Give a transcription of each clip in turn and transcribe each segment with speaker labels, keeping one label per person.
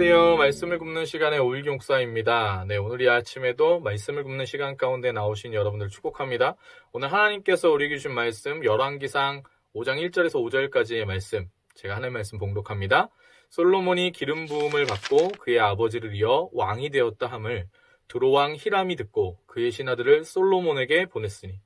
Speaker 1: 안녕하세요. 말씀을 굽는 시간의 오일기 목사입니다. 네, 오늘 이 아침에도 말씀을 굽는 시간 가운데 나오신 여러분들 축복합니다. 오늘 하나님께서 우리에게 주신 말씀, 열왕기상 5장 1절에서 5절까지의 말씀, 제가 하나님 말씀 봉독합니다. 솔로몬이 기름 부음을 받고 그의 아버지를 이어 왕이 되었다 함을 두로왕 히람이 듣고 그의 신하들을 솔로몬에게 보냈으니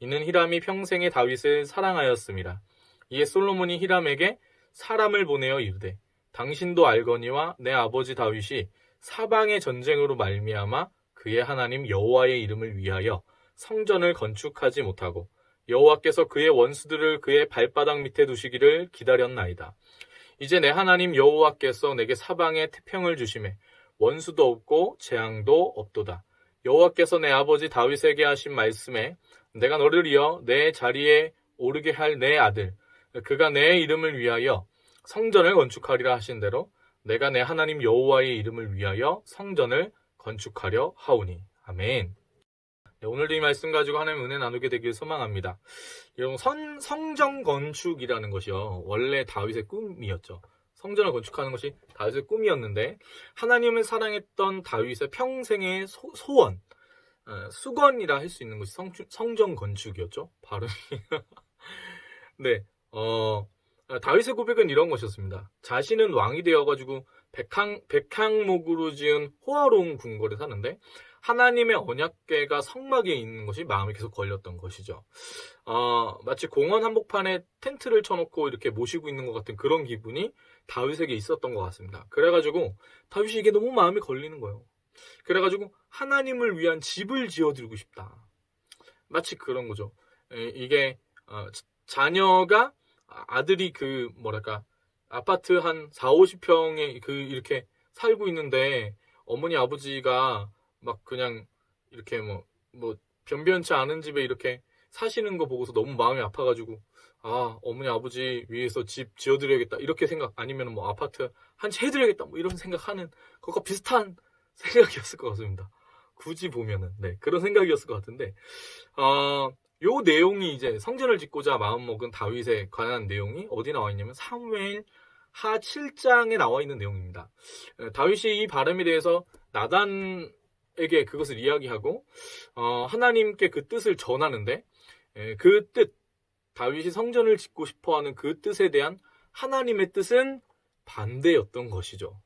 Speaker 1: 이는 히람이 평생에 다윗을 사랑하였습니다. 이에 솔로몬이 히람에게 사람을 보내어 이르되 당신도 알거니와 내 아버지 다윗이 사방의 전쟁으로 말미암아 그의 하나님 여호와의 이름을 위하여 성전을 건축하지 못하고 여호와께서 그의 원수들을 그의 발바닥 밑에 두시기를 기다렸나이다. 이제 내 하나님 여호와께서 내게 사방에 태평을 주심에 원수도 없고 재앙도 없도다. 여호와께서 내 아버지 다윗에게 하신 말씀에 내가 너를 이어 내 자리에 오르게 할 내 아들 그가 내 이름을 위하여 성전을 건축하리라 하신 대로 내가 내 하나님 여호와의 이름을 위하여 성전을 건축하려 하오니 아멘. 네, 오늘도 이 말씀 가지고 하나님 은혜 나누게 되길 소망합니다. 여러분 선, 성전 건축이라는 것이요 원래 다윗의 꿈이었죠. 성전을 건축하는 것이 다윗의 꿈이었는데 하나님을 사랑했던 다윗의 평생의 소, 원 수건이라 할 수 있는 것이 성, 성전 건축이었죠. 발음이. 네, 어, 다윗의 고백은 이런 것이었습니다. 자신은 왕이 되어가지고 백항, 백항목으로 지은 호화로운 궁궐에 사는데 하나님의 언약궤가 성막에 있는 것이 마음에 계속 걸렸던 것이죠. 어, 마치 공원 한복판에 텐트를 쳐놓고 이렇게 모시고 있는 것 같은 그런 기분이 다윗에게 있었던 것 같습니다. 그래가지고 다윗이 이게 너무 마음에 걸리는 거예요. 그래가지고 하나님을 위한 집을 지어드리고 싶다. 마치 그런 거죠. 이게 어, 자녀가 아들이 그 뭐랄까 아파트 한 4, 50평에 그 이렇게 살고 있는데 어머니 아버지가 막 그냥 이렇게 뭐뭐 변변치 않은 집에 이렇게 사시는 거 보고서 너무 마음이 아파가지고 아 어머니 아버지 위해서 집 지어드려야겠다. 이렇게 생각 아니면 뭐 아파트 한 채 해드려야겠다. 뭐 이런 생각하는 그것과 비슷한 생각이었을 것 같습니다. 굳이 보면은. 네 그런 생각이었을 것 같은데 어, 요 내용이 이제 성전을 짓고자 마음먹은 다윗에 관한 내용이 어디 나와 있냐면 사무엘 하 7장에 나와 있는 내용입니다. 다윗이 이 발음에 대해서 나단에게 그것을 이야기하고 어, 하나님께 그 뜻을 전하는데 그 뜻, 다윗이 성전을 짓고 싶어하는 그 뜻에 대한 하나님의 뜻은 반대였던 것이죠.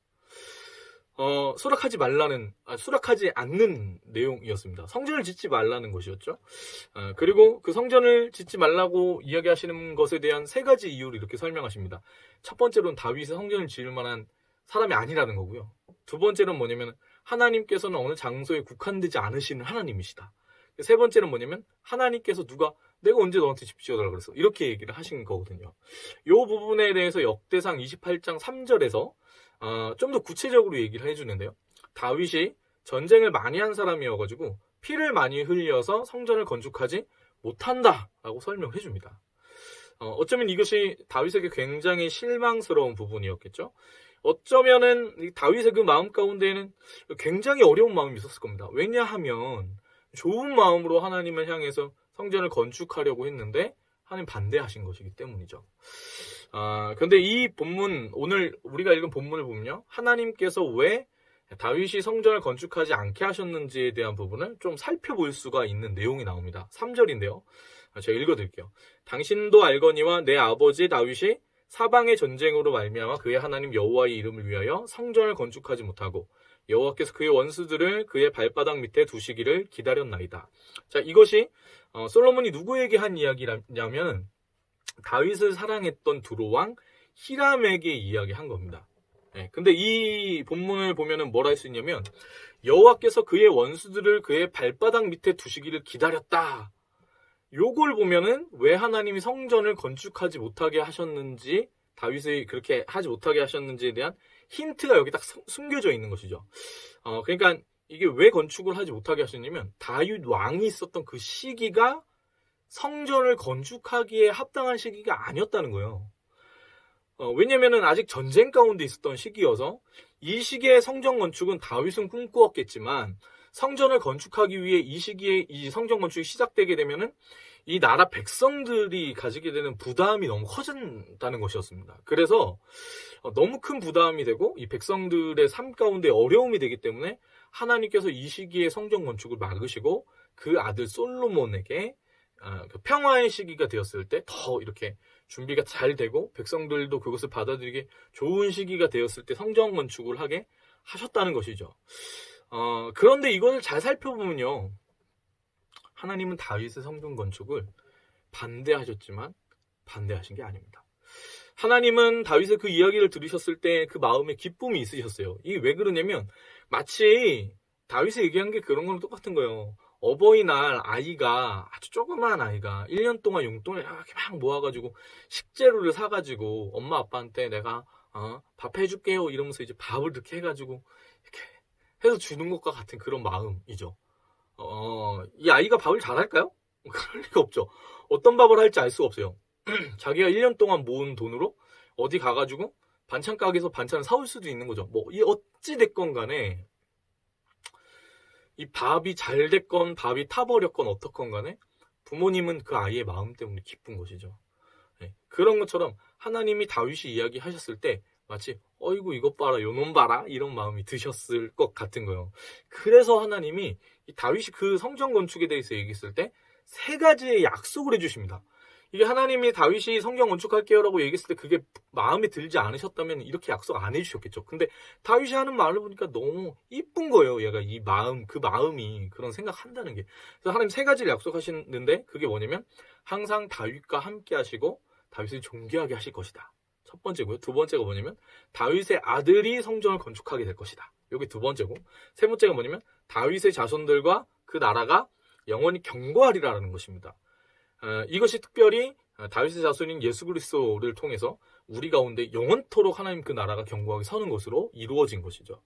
Speaker 1: 어, 수락하지 말라는, 아, 수락하지 않는 내용이었습니다. 성전을 짓지 말라는 것이었죠. 어, 그리고 그 성전을 짓지 말라고 이야기하시는 것에 대한 세 가지 이유를 이렇게 설명하십니다. 첫 번째로는 다윗이 성전을 지을 만한 사람이 아니라는 거고요. 두 번째는 뭐냐면 하나님께서는 어느 장소에 국한되지 않으시는 하나님이시다. 세 번째는 뭐냐면 하나님께서 누가 내가 언제 너한테 집 지어달라 그랬어 이렇게 얘기를 하신 거거든요. 이 부분에 대해서 역대상 28장 3절에서 어, 좀 더 구체적으로 얘기를 해주는데요. 다윗이 전쟁을 많이 한 사람이어가지고 피를 많이 흘려서 성전을 건축하지 못한다라고 설명해 줍니다. 어, 어쩌면 이것이 다윗에게 굉장히 실망스러운 부분이었겠죠. 어쩌면은 다윗의 그 마음 가운데에는 굉장히 어려운 마음이 있었을 겁니다. 왜냐하면 좋은 마음으로 하나님을 향해서 성전을 건축하려고 했는데 하나님 반대하신 것이기 때문이죠. 아, 근데 이 본문, 오늘 우리가 읽은 본문을 보면요. 하나님께서 왜 다윗이 성전을 건축하지 않게 하셨는지에 대한 부분을 좀 살펴볼 수가 있는 내용이 나옵니다. 3절인데요. 제가 읽어드릴게요. 당신도 알거니와 내 아버지 다윗이 사방의 전쟁으로 말미암아 그의 하나님 여호와의 이름을 위하여 성전을 건축하지 못하고 여호와께서 그의 원수들을 그의 발바닥 밑에 두시기를 기다렸나이다. 자, 이것이 어, 솔로몬이 누구에게 한 이야기냐면 다윗을 사랑했던 두로왕 히람에게 이야기한 겁니다. 네, 근데 이 본문을 보면은 뭘할수 있냐면 여호와께서 그의 원수들을 그의 발바닥 밑에 두시기를 기다렸다. 요걸 보면은 왜 하나님이 성전을 건축하지 못하게 하셨는지 다윗이 그렇게 하지 못하게 하셨는지에 대한 힌트가 여기 딱 숨겨져 있는 것이죠. 어, 그러니까 이게 왜 건축을 하지 못하게 하셨냐면 다윗 왕이 있었던 그 시기가 성전을 건축하기에 합당한 시기가 아니었다는 거예요. 어, 왜냐면은 아직 전쟁 가운데 있었던 시기여서 이 시기에 성전 건축은 다윗은 꿈꾸었겠지만 성전을 건축하기 위해 이 시기에 이 성전 건축이 시작되게 되면은 이 나라 백성들이 가지게 되는 부담이 너무 커진다는 것이었습니다. 그래서 어, 너무 큰 부담이 되고 이 백성들의 삶 가운데 어려움이 되기 때문에 하나님께서 이 시기에 성전 건축을 막으시고 그 아들 솔로몬에게 아, 그 평화의 시기가 되었을 때 더 이렇게 준비가 잘 되고 백성들도 그것을 받아들이기 좋은 시기가 되었을 때 성전 건축을 하게 하셨다는 것이죠. 어, 그런데 이것을 잘 살펴보면요. 하나님은 다윗의 성전 건축을 반대하셨지만 반대하신 게 아닙니다. 하나님은 다윗의 그 이야기를 들으셨을 때 그 마음에 기쁨이 있으셨어요. 이게 왜 그러냐면 마치 다윗이 얘기한 게 그런 거랑 똑같은 거예요. 어버이날 아이가 아주 조그마한 아이가 1년 동안 용돈을 이렇게 막 모아가지고 식재료를 사가지고 엄마 아빠한테 내가 어, 밥 해줄게요 이러면서 이제 밥을 이렇게 해가지고 이렇게 해서 주는 것과 같은 그런 마음이죠. 어, 이 아이가 밥을 잘할까요? 그럴 리가 없죠. 어떤 밥을 할지 알 수가 없어요. 자기가 1년 동안 모은 돈으로 어디 가가지고 반찬 가게에서 반찬을 사올 수도 있는 거죠. 뭐, 이 어찌됐건 간에 이 밥이 잘 됐건 밥이 타버렸건 어떻건 간에 부모님은 그 아이의 마음 때문에 기쁜 것이죠. 네, 그런 것처럼 하나님이 다윗이 이야기하셨을 때 마치 어이구 이것 봐라 요놈 봐라 이런 마음이 드셨을 것 같은 거예요. 그래서 하나님이 이 다윗이 그 성전 건축에 대해서 얘기했을 때 세 가지의 약속을 해주십니다. 이게 하나님이 다윗이 성경 건축할게요라고 얘기했을 때 그게 마음에 들지 않으셨다면 이렇게 약속 안 해주셨겠죠. 근데 다윗이 하는 말을 보니까 너무 이쁜 거예요. 얘가 이 마음, 그 마음이 그런 생각한다는 게. 그래서 하나님 세 가지를 약속하시는데 그게 뭐냐면 항상 다윗과 함께 하시고 다윗을 존귀하게 하실 것이다. 첫 번째고요. 두 번째가 뭐냐면 다윗의 아들이 성전을 건축하게 될 것이다. 이게 두 번째고 세 번째가 뭐냐면 다윗의 자손들과 그 나라가 영원히 경고하리라는 것입니다. 어, 이것이 특별히 어, 다윗의 자손인 예수 그리스도를 통해서 우리 가운데 영원토록 하나님 그 나라가 경고하게 서는 것으로 이루어진 것이죠.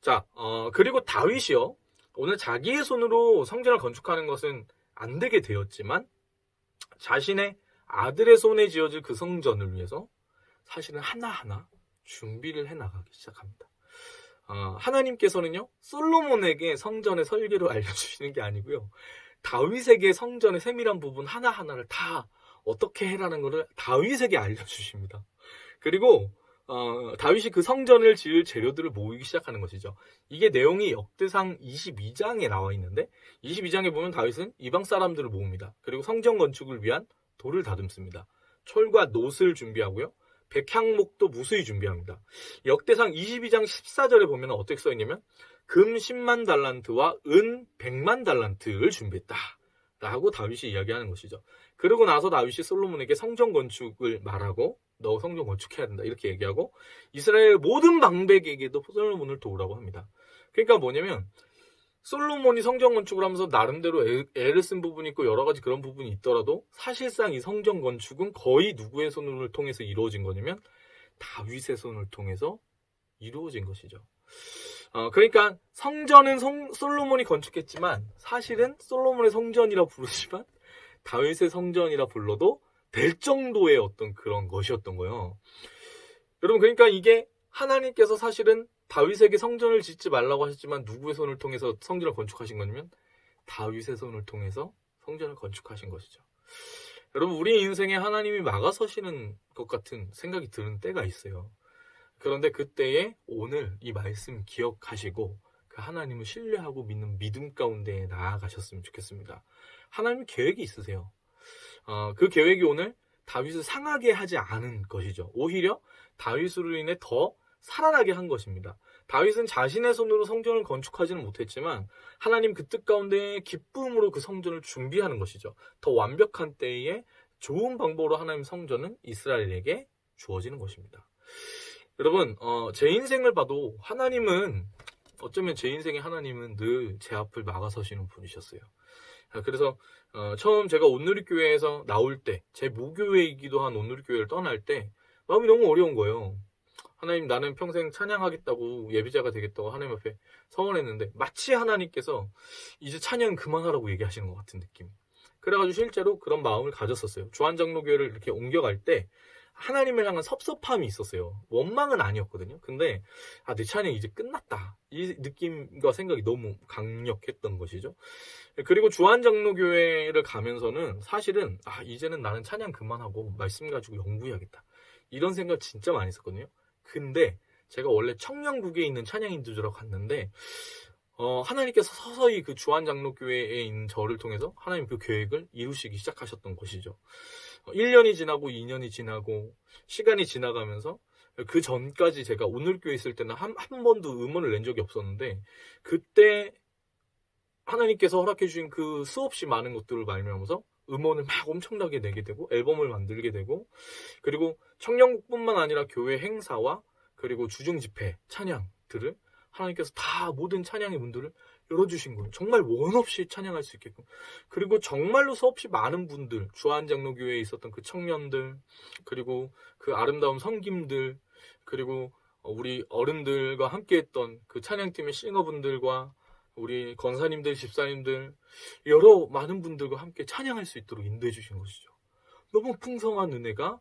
Speaker 1: 자, 어, 그리고 다윗이요. 오늘 자기의 손으로 성전을 건축하는 것은 안 되게 되었지만 자신의 아들의 손에 지어질 그 성전을 위해서 사실은 하나하나 준비를 해 나가기 시작합니다. 어, 하나님께서는요, 솔로몬에게 성전의 설계를 알려주시는 게 아니고요, 다윗에게 성전의 세밀한 부분 하나하나를 다 어떻게 해라는 것을 다윗에게 알려주십니다. 그리고 어, 다윗이 그 성전을 지을 재료들을 모으기 시작하는 것이죠. 이게 내용이 역대상 22장에 나와 있는데 22장에 보면 다윗은 이방 사람들을 모읍니다. 그리고 성전 건축을 위한 돌을 다듬습니다. 철과 놋을 준비하고요. 백향목도 무수히 준비합니다. 역대상 22장 14절에 보면 어떻게 써 있냐면 금 10만 달란트와 은 100만 달란트를 준비했다. 라고 다윗이 이야기하는 것이죠. 그러고 나서 다윗이 솔로몬에게 성전 건축을 말하고 너 성전 건축해야 된다 이렇게 얘기하고 이스라엘 모든 방백에게도 솔로몬을 도우라고 합니다. 그러니까 뭐냐면 솔로몬이 성전 건축을 하면서 나름대로 애, 애를 쓴 부분이 있고 여러 가지 그런 부분이 있더라도 사실상 이 성전 건축은 거의 누구의 손을 통해서 이루어진 거냐면 다윗의 손을 통해서 이루어진 것이죠. 어, 그러니까 성전은 성, 솔로몬이 건축했지만 사실은 솔로몬의 성전이라 부르지만 다윗의 성전이라 불러도 될 정도의 어떤 그런 것이었던 거예요. 여러분 그러니까 이게 하나님께서 사실은 다윗에게 성전을 짓지 말라고 하셨지만 누구의 손을 통해서 성전을 건축하신 거냐면 다윗의 손을 통해서 성전을 건축하신 것이죠. 여러분 우리 인생에 하나님이 막아서시는 것 같은 생각이 드는 때가 있어요. 그런데 그때에 오늘 이 말씀 기억하시고 그 하나님을 신뢰하고 믿는 믿음 가운데 나아가셨으면 좋겠습니다. 하나님 계획이 있으세요. 어, 그 계획이 오늘 다윗을 상하게 하지 않은 것이죠. 오히려 다윗으로 인해 더 살아나게 한 것입니다. 다윗은 자신의 손으로 성전을 건축하지는 못했지만 하나님 그 뜻 가운데 기쁨으로 그 성전을 준비하는 것이죠. 더 완벽한 때에 좋은 방법으로 하나님 성전은 이스라엘에게 주어지는 것입니다. 여러분, 어, 제 인생을 봐도 하나님은 어쩌면 제 인생의 하나님은 늘 제 앞을 막아서시는 분이셨어요. 그래서 어, 처음 제가 온누리교회에서 나올 때, 제 무교회이기도 한 온누리교회를 떠날 때 마음이 너무 어려운 거예요. 하나님 나는 평생 찬양하겠다고 예비자가 되겠다고 하나님 앞에 서원했는데 마치 하나님께서 이제 찬양 그만하라고 얘기하시는 것 같은 느낌. 그래가지고 실제로 그런 마음을 가졌었어요. 주한장로교회를 이렇게 옮겨갈 때 하나님을 향한 섭섭함이 있었어요. 원망은 아니었거든요. 근데 아, 내 찬양 이제 끝났다. 이 느낌과 생각이 너무 강력했던 것이죠. 그리고 주한장로교회를 가면서는 사실은 아, 이제는 나는 찬양 그만하고 말씀 가지고 연구해야겠다. 이런 생각 진짜 많이 했었거든요. 근데 제가 원래 청년국에 있는 찬양 인도주라고 갔는데 어, 하나님께서 서서히 그 주한장로교회에 있는 저를 통해서 하나님 그 계획을 이루시기 시작하셨던 것이죠. 1년이 지나고 2년이 지나고 시간이 지나가면서 그 전까지 제가 오늘 교회 있을 때는 한, 한 번도 음원을 낸 적이 없었는데 그때 하나님께서 허락해 주신 그 수없이 많은 것들을 말미암아서 음원을 막 엄청나게 내게 되고 앨범을 만들게 되고 그리고 청년국뿐만 아니라 교회 행사와 그리고 주중 집회 찬양들을 하나님께서 다 모든 찬양의 문들을 열어주신 거예요. 정말 원 없이 찬양할 수 있게끔. 그리고 정말로 수없이 많은 분들, 주한장로교회에 있었던 그 청년들, 그리고 그 아름다운 성김들, 그리고 우리 어른들과 함께했던 그 찬양팀의 싱어분들과 우리 권사님들, 집사님들, 여러 많은 분들과 함께 찬양할 수 있도록 인도해 주신 것이죠. 너무 풍성한 은혜가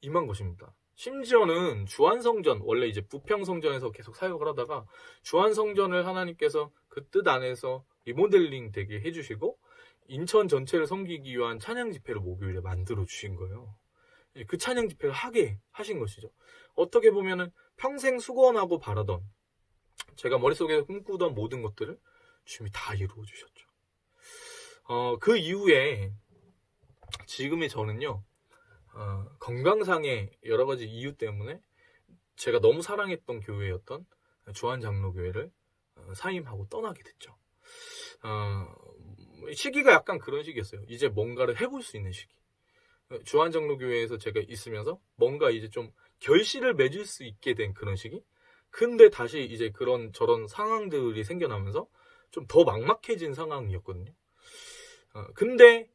Speaker 1: 임한 것입니다. 심지어는 주한성전, 원래 이제 부평성전에서 계속 사역을 하다가 주한성전을 하나님께서 그 뜻 안에서 리모델링 되게 해주시고 인천 전체를 섬기기 위한 찬양 집회를 목요일에 만들어 주신 거예요. 예, 그 찬양 집회를 하게 하신 것이죠. 어떻게 보면은 평생 수건하고 바라던 제가 머릿속에 꿈꾸던 모든 것들을 주님이 다 이루어 주셨죠. 어, 그 이후에 지금의 저는요, 어, 건강상의 여러 가지 이유 때문에 제가 너무 사랑했던 교회였던 주한 장로 교회를 어, 사임하고 떠나게 됐죠. 어, 시기가 약간 그런 시기였어요. 이제 뭔가를 해볼 수 있는 시기. 주한장로교회에서 제가 있으면서 뭔가 이제 좀 결실을 맺을 수 있게 된 그런 시기. 근데 다시 이제 그런 저런 상황들이 생겨나면서 좀 더 막막해진 상황이었거든요. 어, 근데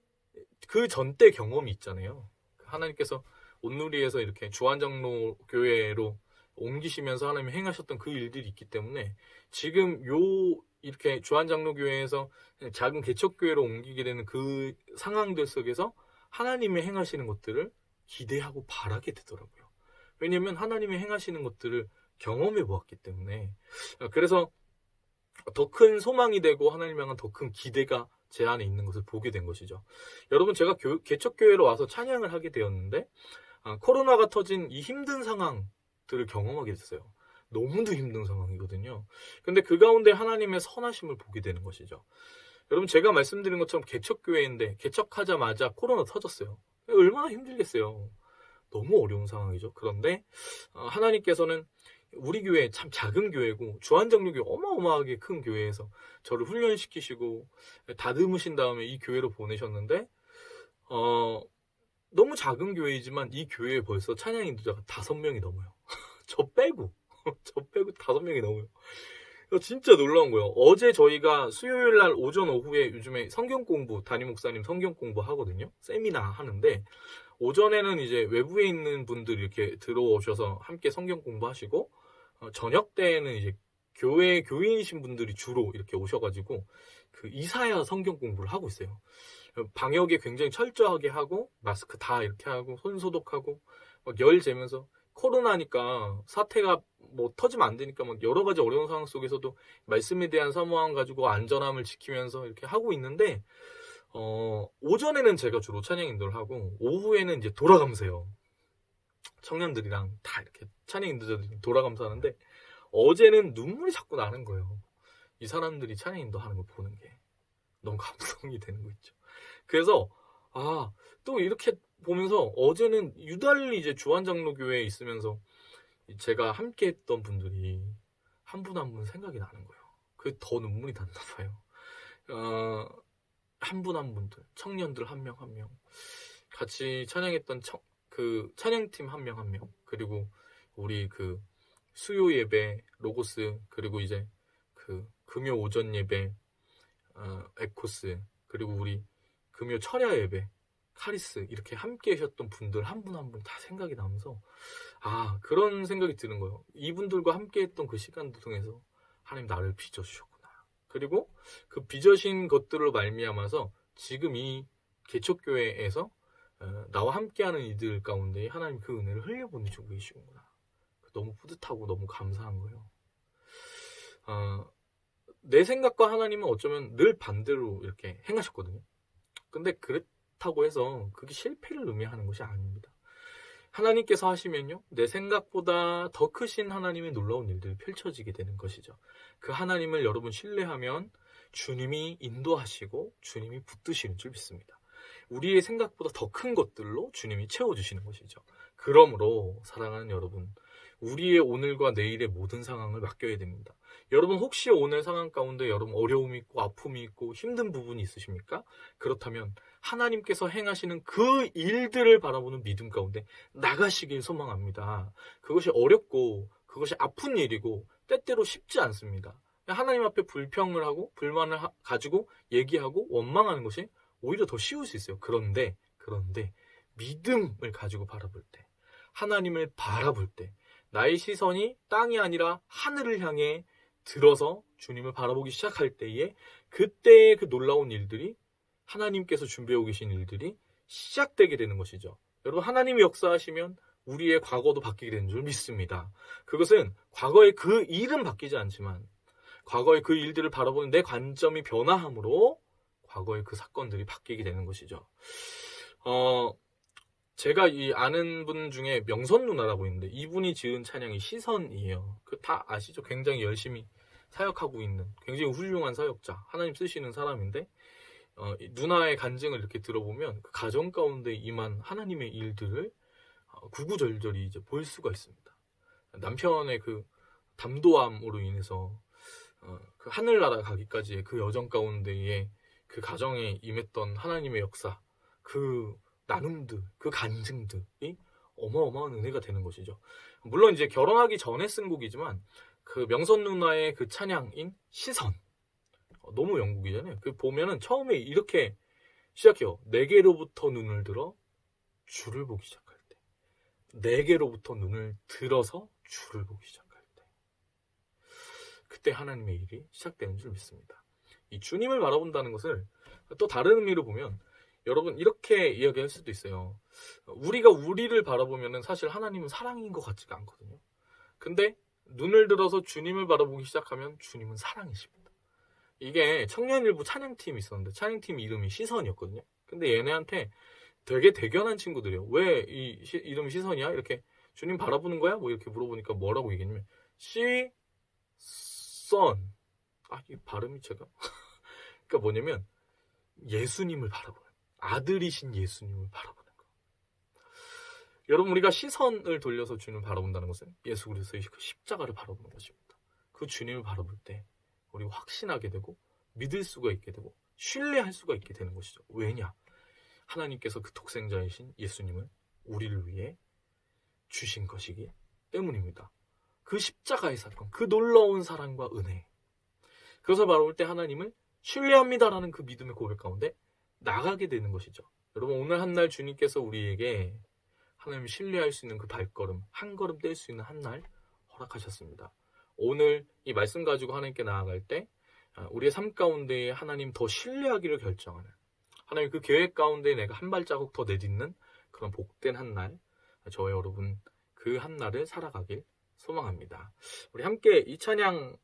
Speaker 1: 그 전 때 경험이 있잖아요. 하나님께서 온누리에서 이렇게 주한장로 교회로 옮기시면서 하나님이 행하셨던 그 일들이 있기 때문에 지금 요 이렇게 주한장로 교회에서 작은 개척교회로 옮기게 되는 그 상황들 속에서 하나님이 행하시는 것들을 기대하고 바라게 되더라고요. 왜냐면 하나님이 행하시는 것들을 경험해 보았기 때문에 그래서 더 큰 소망이 되고 하나님 향한 더 큰 기대가 제 안에 있는 것을 보게 된 것이죠. 여러분 제가 교, 개척교회로 와서 찬양을 하게 되었는데 아, 코로나가 터진 이 힘든 상황 들을 경험하게 됐어요. 너무도 힘든 상황이거든요. 근데 그 가운데 하나님의 선하심을 보게 되는 것이죠. 여러분 제가 말씀드린 것처럼 개척교회인데 개척하자마자 코로나 터졌어요. 얼마나 힘들겠어요. 너무 어려운 상황이죠. 그런데 어, 하나님께서는 우리 교회 참 작은 교회고 주한장로교 어마어마하게 큰 교회에서 저를 훈련시키시고 다듬으신 다음에 이 교회로 보내셨는데 어 너무 작은 교회이지만 이 교회에 벌써 찬양 인도자가 다섯 명이 넘어요. 저 빼고 저 빼고 다섯 명이 넘어요. 진짜 놀라운 거예요. 어제 저희가 수요일 날 오전 오후에 요즘에 성경 공부 담임 목사님 성경 공부 하거든요. 세미나 하는데 오전에는 이제 외부에 있는 분들이 이렇게 들어오셔서 함께 성경 공부하시고 어, 저녁 때에는 이제 교회 교인이신 분들이 주로 이렇게 오셔가지고 그 이사야 성경 공부를 하고 있어요. 방역에 굉장히 철저하게 하고 마스크 다 이렇게 하고 손 소독하고 막 열 재면서 코로나니까 사태가 뭐 터지면 안 되니까 막 여러 가지 어려운 상황 속에서도 말씀에 대한 사모함 가지고 안전함을 지키면서 이렇게 하고 있는데 어, 오전에는 제가 주로 찬양 인도를 하고 오후에는 이제 돌아가면서요. 청년들이랑 다 이렇게 찬양 인도자들이 돌아가면서 하는데 어제는 눈물이 자꾸 나는 거예요. 이 사람들이 찬양 인도하는 걸 보는 게 너무 감동이 되는 거 있죠. 그래서 아 또 이렇게 보면서 어제는 유달리 이제 주한장로교회에 있으면서 제가 함께 했던 분들이 한분 한 분 생각이 나는 거예요. 그게 더 눈물이 났나 봐요. 어, 한 분 한 분들, 청년들 한 명 한 명, 같이 찬양했던 청, 그 찬양팀 한 명 한 명, 그리고 우리 그 수요 예배, 로고스, 그리고 이제 그 금요 오전 예배, 어, 에코스, 그리고 우리 금요 철야 예배, 카리스 이렇게 함께 하셨던 분들 한 분 한 분 다 생각이 나면서 아 그런 생각이 드는 거예요. 이분들과 함께 했던 그 시간들 통해서 하나님 나를 빚어주셨구나. 그리고 그 빚어신 것들을 말미암아서 지금 이 개척교회에서 어, 나와 함께하는 이들 가운데 하나님 그 은혜를 흘려보내주고 계시구나. 너무 뿌듯하고 너무 감사한 거예요. 어, 내 생각과 하나님은 어쩌면 늘 반대로 이렇게 행하셨거든요. 근데 그 렇다고 해서 그게 실패를 의미하는 것이 아닙니다. 하나님께서 하시면요, 내 생각보다 더 크신 하나님의 놀라운 일들이 펼쳐지게 되는 것이죠. 그 하나님을 여러분 신뢰하면 주님이 인도하시고 주님이 붙드시는 줄 믿습니다. 우리의 생각보다 더 큰 것들로 주님이 채워주시는 것이죠. 그러므로 사랑하는 여러분, 우리의 오늘과 내일의 모든 상황을 맡겨야 됩니다. 여러분 혹시 오늘 상황 가운데 여러분 어려움이 있고 아픔이 있고 힘든 부분이 있으십니까? 그렇다면 하나님께서 행하시는 그 일들을 바라보는 믿음 가운데 나가시길 소망합니다. 그것이 어렵고 그것이 아픈 일이고 때때로 쉽지 않습니다. 하나님 앞에 불평을 하고 불만을 하- 가지고 얘기하고 원망하는 것이 오히려 더 쉬울 수 있어요. 그런데 그런데 믿음을 가지고 바라볼 때 하나님을 바라볼 때 나의 시선이 땅이 아니라 하늘을 향해 들어서 주님을 바라보기 시작할 때에 그때의 그 놀라운 일들이 하나님께서 준비하고 계신 일들이 시작되게 되는 것이죠. 여러분 하나님이 역사하시면 우리의 과거도 바뀌게 되는 줄 믿습니다. 그것은 과거의 그 일은 바뀌지 않지만 과거의 그 일들을 바라보는 내 관점이 변화함으로 과거의 그 사건들이 바뀌게 되는 것이죠. 어, 제가 이 아는 분 중에 명선 누나라고 있는데 이분이 지은 찬양이 시선이에요. 그 다 아시죠? 굉장히 열심히 사역하고 있는 굉장히 훌륭한 사역자, 하나님 쓰시는 사람인데 어, 이 누나의 간증을 이렇게 들어보면 그 가정 가운데 임한 하나님의 일들을 어, 구구절절히 이제 볼 수가 있습니다. 남편의 그 담도함으로 인해서 어, 그 하늘나라 가기까지의 그 여정 가운데에 그 가정에 임했던 하나님의 역사, 그 나눔들, 그 간증들이 어마어마한 은혜가 되는 것이죠. 물론 이제 결혼하기 전에 쓴 곡이지만 그 명선 누나의 그 찬양인 시선 어, 너무 영국이잖아요. 그 보면은 처음에 이렇게 시작해요. 내게로부터 눈을 들어 주를 보기 시작할 때, 내게로부터 눈을 들어서 주를 보기 시작할 때, 그때 하나님의 일이 시작되는 줄 믿습니다. 이 주님을 바라본다는 것을 또 다른 의미로 보면 여러분 이렇게 이야기할 수도 있어요. 우리가 우리를 바라보면은 사실 하나님은 사랑인 것 같지가 않거든요. 근데 눈을 들어서 주님을 바라보기 시작하면 주님은 사랑이십니다. 이게 청년일부 찬양팀이 있었는데 찬양팀 이름이 시선이었거든요. 근데 얘네한테 되게 대견한 친구들이에요. 왜 이 이름이 시선이야? 이렇게 주님 바라보는 거야? 뭐 이렇게 물어보니까 뭐라고 얘기했냐면 시선 아, 이 발음이 제가 그러니까 뭐냐면 예수님을 바라보는 아들이신 예수님을 바라보는 거. 여러분 우리가 시선을 돌려서 주님을 바라본다는 것은 예수 그리스도의 그 십자가를 바라보는 것입니다. 그 주님을 바라볼 때 우리가 확신하게 되고 믿을 수가 있게 되고 신뢰할 수가 있게 되는 것이죠. 왜냐? 하나님께서 그 독생자이신 예수님을 우리를 위해 주신 것이기 때문입니다. 그 십자가의 사건, 그 놀라운 사랑과 은혜. 그것을 바라볼 때 하나님을 신뢰합니다라는 그 믿음의 고백 가운데 나가게 되는 것이죠. 여러분 오늘 한 날 주님께서 우리에게 하나님을 신뢰할 수 있는 그 발걸음, 한 걸음 뗄 수 있는 한 날 허락하셨습니다. 오늘 이 말씀 가지고 하나님께 나아갈 때 아, 우리의 삶 가운데 하나님 더 신뢰하기를 결정하는 하나님 그 계획 가운데 내가 한 발자국 더 내딛는 그런 복된 한 날, 저와 여러분 그 한 날을 살아가길 소망합니다. 우리 함께 이 찬양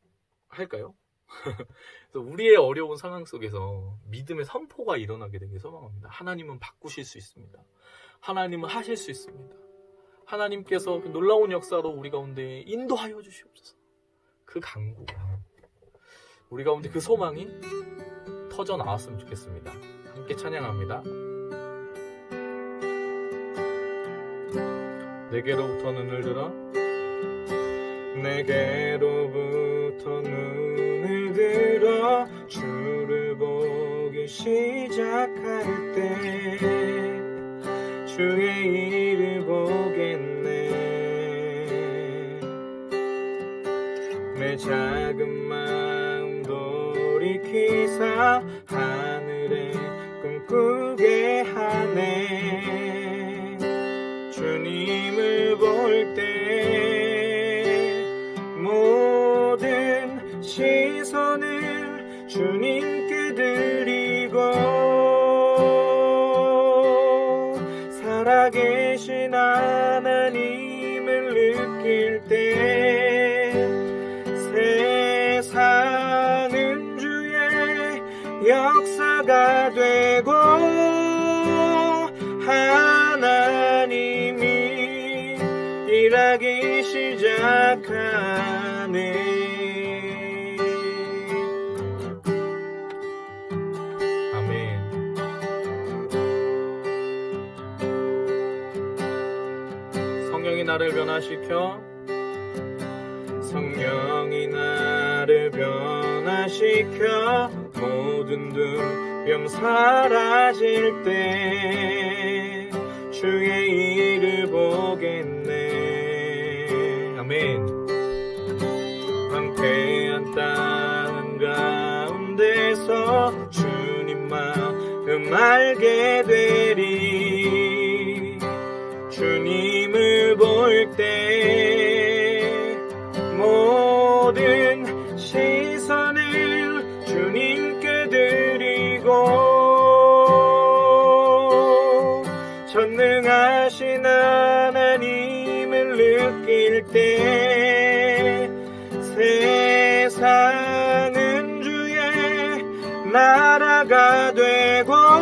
Speaker 1: 할까요? 그래서 우리의 어려운 상황 속에서 믿음의 선포가 일어나게 되길 소망합니다. 하나님은 바꾸실 수 있습니다. 하나님은 하실 수 있습니다. 하나님께서 그 놀라운 역사로 우리 가운데 인도하여 주시옵소서. 그 강구, 우리 가운데 그 소망이 터져 나왔으면 좋겠습니다. 함께 찬양합니다. 내게로부터 눈을 들어 내게로부터 눈을 들어 주를 보기 시작할 때 주의 일을 보겠네. 내 작은 마음 돌이키사 주님께 드리고 하나님을 느낄 때 세상은 주의 역사가 되고 하나님이 일하기 시작하 나를 변화시켜. 성령이 나를 변화시켜. 모든 두려움 사라질 때 주의 일을 보겠네. 아멘. 황폐한 땅 가운데서 주님 마음 알게 되리 때 모든 시선을 주님께 드리고 전능하신 하나님을 느낄 때 세상은 주의 나라가 되고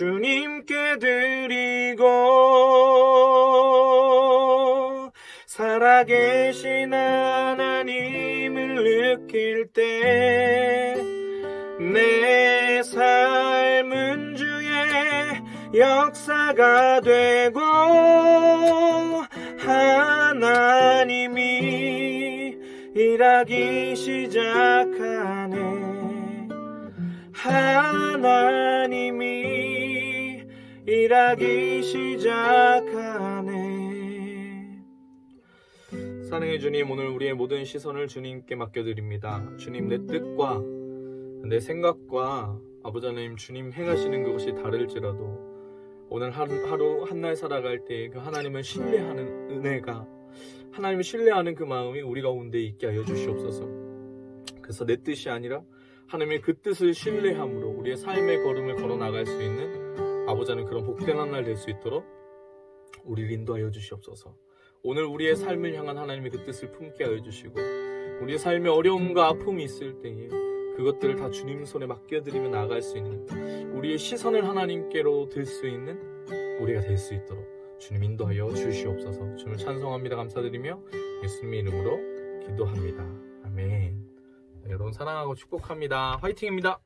Speaker 1: 주님께 드리고 살아계신 하나님을 느낄 때 내 삶은 주의 역사가 되고 하나님이 일하기 시작하네. 하나님이 일하기 시작하네. 사랑해 주님 오늘 우리의 모든 시선을 주님께 맡겨드립니다. 주님 내 뜻과 내 생각과 아버지 하나님 주님 행하시는 그것이 다를지라도 오늘 하루, 하루 한날 살아갈 때 그 하나님을 신뢰하는 은혜가 하나님을 신뢰하는 그 마음이 우리 가운데 있게 하여 주시옵소서. 그래서 내 뜻이 아니라 하나님의 그 뜻을 신뢰함으로 우리의 삶의 걸음을 걸어 나갈 수 있는 아버지 하나님 그런 복된 한날될 수 있도록 우리를 인도하여 주시옵소서. 오늘 우리의 삶을 향한 하나님의 그 뜻을 품게 하여 주시고 우리의 삶에 어려움과 아픔이 있을 때에 그것들을 다 주님 손에 맡겨드리며 나아갈 수 있는 우리의 시선을 하나님께로 들 수 있는 우리가 될 수 있도록 주님 인도하여 주시옵소서. 주님을 찬송합니다. 감사드리며 예수님의 이름으로 기도합니다. 아멘. 네, 여러분 사랑하고 축복합니다. 화이팅입니다